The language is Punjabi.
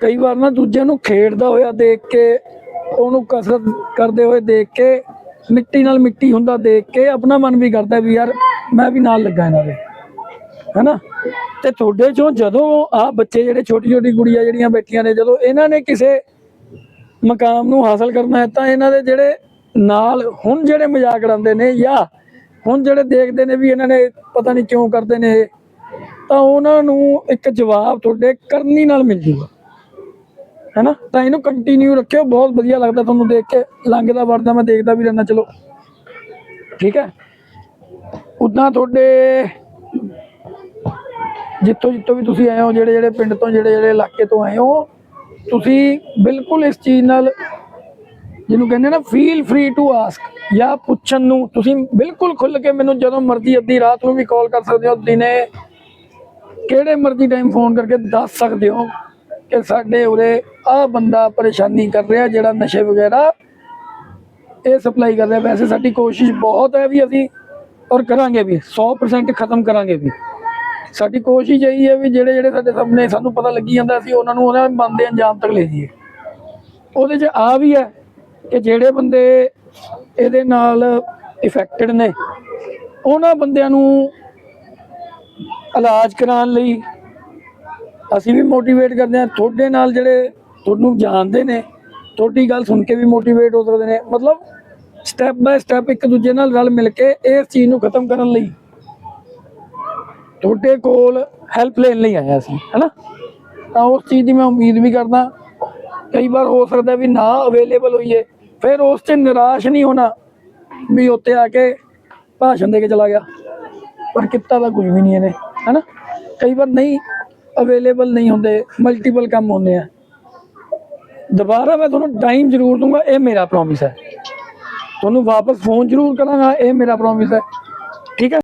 ਕਈ ਵਾਰ ਨਾ ਦੂਜਿਆਂ ਨੂੰ ਖੇਡਦਾ ਹੋਇਆ ਦੇਖ ਕੇ, ਉਹਨੂੰ ਕਸਰਤ ਕਰਦੇ ਹੋਏ ਦੇਖ ਕੇ, ਮਿੱਟੀ ਨਾਲ ਮਿੱਟੀ ਹੁੰਦਾ ਦੇਖ ਕੇ ਆਪਣਾ ਮਨ ਵੀ ਕਰਦਾ ਵੀ ਯਾਰ ਮੈਂ ਵੀ ਨਾਲ ਲੱਗਾ ਇਹਨਾਂ ਦੇ। ਹੈਨਾ? ਤੇ ਤੁਹਾਡੇ ਚੋਂ ਜਦੋਂ ਆ ਬੱਚੇ ਜਿਹੜੇ ਛੋਟੀ ਛੋਟੀ ਕੁੜੀਆਂ ਜਿਹੜੀਆਂ ਬੈਠੀਆਂ ਨੇ, ਜਦੋਂ ਇਹਨਾਂ ਨੇ ਕਿਸੇ ਮਕਾਮ ਨੂੰ ਹਾਸਲ ਕਰਨਾ ਹੈ, ਤਾਂ ਇਹਨਾਂ ਦੇ ਜਿਹੜੇ ਨਾਲ ਹੁਣ ਜਿਹੜੇ ਮਜ਼ਾਕ ਉਡਾਉਂਦੇ ਨੇ ਜਾਂ ਹੁਣ ਜਿਹੜੇ ਦੇਖਦੇ ਨੇ ਵੀ ਇਹਨਾਂ ਨੇ ਪਤਾ ਨਹੀਂ ਕਿਉਂ ਕਰਦੇ ਨੇ ਇਹ, ਤਾਂ ਉਹਨਾਂ ਨੂੰ ਇੱਕ ਜਵਾਬ ਤੁਹਾਡੇ ਕਰਨੀ ਨਾਲ ਮਿਲ ਜੂਗਾ। ਹੈਨਾ? ਤਾਂ ਇਹਨੂੰ ਕੰਟੀਨਿਊ ਰੱਖਿਓ, ਬਹੁਤ ਵਧੀਆ ਲੱਗਦਾ ਤੁਹਾਨੂੰ ਦੇਖ ਕੇ। ਲੰਘਦਾ ਵੜਦਾ ਮੈਂ ਦੇਖਦਾ ਵੀ ਰਹਿਣਾ ਚਲੋ। ਠੀਕ ਹੈ? ਉਦਾਂ ਤੁਹਾਡੇ ਜਿੱਥੋਂ ਜਿੱਥੋਂ ਵੀ ਤੁਸੀਂ ਆਏ ਹੋ, ਜਿਹੜੇ ਜਿਹੜੇ ਪਿੰਡ ਤੋਂ, ਜਿਹੜੇ ਜਿਹੜੇ ਇਲਾਕੇ ਤੋਂ ਆਏ ਹੋ, ਤੁਸੀਂ ਬਿਲਕੁਲ ਇਸ ਚੀਜ਼ ਨਾਲ ਜਿਹਨੂੰ ਕਹਿੰਦੇ ਨਾ ਫੀਲ ਫ੍ਰੀ ਟੂ ਆਸਕ ਜਾਂ ਪੁੱਛਣ ਨੂੰ ਤੁਸੀਂ ਬਿਲਕੁਲ ਖੁੱਲ ਕੇ ਮੈਨੂੰ ਜਦੋਂ ਮਰਜ਼ੀ ਅੱਧੀ ਰਾਤ ਨੂੰ ਵੀ ਕਾਲ ਕਰ ਸਕਦੇ ਹੋ, ਦਿਨੇ ਕਿਹੜੇ ਮਰਜ਼ੀ ਟਾਈਮ ਫੋਨ ਕਰਕੇ ਦੱਸ ਸਕਦੇ ਹੋ। ਕਿ ਸਾਡੇ ਉਰੇ ਆ ਬੰਦਾ ਪਰੇਸ਼ਾਨੀ ਕਰ ਰਿਹਾ ਜਿਹੜਾ ਨਸ਼ੇ ਵਗੈਰਾ ਇਹ ਸਪਲਾਈ ਕਰ ਰਿਹਾ। ਵੈਸੇ ਸਾਡੀ ਕੋਸ਼ਿਸ਼ ਬਹੁਤ ਹੈ ਵੀ ਅਸੀਂ ਔਰ ਕਰਾਂਗੇ ਵੀ 100% ਖਤਮ ਕਰਾਂਗੇ ਵੀ। ਸਾਡੀ ਕੋਸ਼ਿਸ਼ ਇਹੀ ਹੈ ਵੀ ਜਿਹੜੇ ਜਿਹੜੇ ਸਾਡੇ ਸਾਹਮਣੇ ਸਾਨੂੰ ਪਤਾ ਲੱਗੀ ਜਾਂਦਾ ਸੀ ਉਹਨਾਂ ਨੂੰ ਉਹਨਾਂ ਬੰਦੇ ਅੰਜਾਮ ਤੱਕ ਲੈ ਜਾਈਏ। ਉਹਦੇ 'ਚ ਆ ਵੀ ਹੈ ਕਿ ਜਿਹੜੇ ਬੰਦੇ ਇਹਦੇ ਨਾਲ ਇਫੈਕਟਡ ਨੇ, ਉਹਨਾਂ ਬੰਦਿਆਂ ਨੂੰ ਇਲਾਜ ਕਰਾਉਣ ਲਈ ਅਸੀਂ ਵੀ ਮੋਟੀਵੇਟ ਕਰਦੇ ਹਾਂ। ਤੁਹਾਡੇ ਨਾਲ ਜਿਹੜੇ ਤੁਹਾਨੂੰ ਜਾਣਦੇ ਨੇ, ਤੁਹਾਡੀ ਗੱਲ ਸੁਣ ਕੇ ਵੀ ਮੋਟੀਵੇਟ ਹੋ ਸਕਦੇ ਨੇ। ਮਤਲਬ ਸਟੈਪ ਬਾਏ ਸਟੈਪ ਇੱਕ ਦੂਜੇ ਨਾਲ ਰਲ ਮਿਲ ਕੇ ਇਸ ਚੀਜ਼ ਨੂੰ ਖਤਮ ਕਰਨ ਲਈ ਤੁਹਾਡੇ ਕੋਲ ਹੈਲਪ ਲੈਣ ਲਈ ਆਇਆ ਸੀ, ਹੈਨਾ? ਤਾਂ ਉਸ ਚੀਜ਼ ਦੀ ਮੈਂ ਉਮੀਦ ਵੀ ਕਰਦਾ, ਕਈ ਵਾਰ ਹੋ ਸਕਦਾ ਵੀ ਨਾ ਅਵੇਲੇਬਲ ਹੋਈਏ, ਫਿਰ ਉਸ 'ਚ ਨਿਰਾਸ਼ ਨਹੀਂ ਹੋਣਾ ਵੀ ਉੱਤੇ ਆ ਕੇ ਭਾਸ਼ਣ ਦੇ ਕੇ ਚਲਾ ਗਿਆ। ਪਰ ਕਿੱਤਾ ਤਾਂ ਕੁਝ ਵੀ ਨਹੀਂ ਇਹਨੇ, ਹੈਨਾ? ਕਈ ਵਾਰ ਨਹੀਂ ਅਵੇਲੇਬਲ ਨਹੀਂ ਹੁੰਦੇ ਮਲਟੀਪਲ ਕੰਮ ਹੁੰਦੇ ਆ। ਦੁਬਾਰਾ ਮੈਂ ਤੁਹਾਨੂੰ ਟਾਈਮ ਜ਼ਰੂਰ ਦੂੰਗਾ ਇਹ ਮੇਰਾ ਪ੍ਰੋਮਿਸ ਹੈ। ਤੁਹਾਨੂੰ ਵਾਪਸ ਫੋਨ ਜ਼ਰੂਰ ਕਰਾਂਗਾ, ਇਹ ਮੇਰਾ ਪ੍ਰੋਮਿਸ ਹੈ।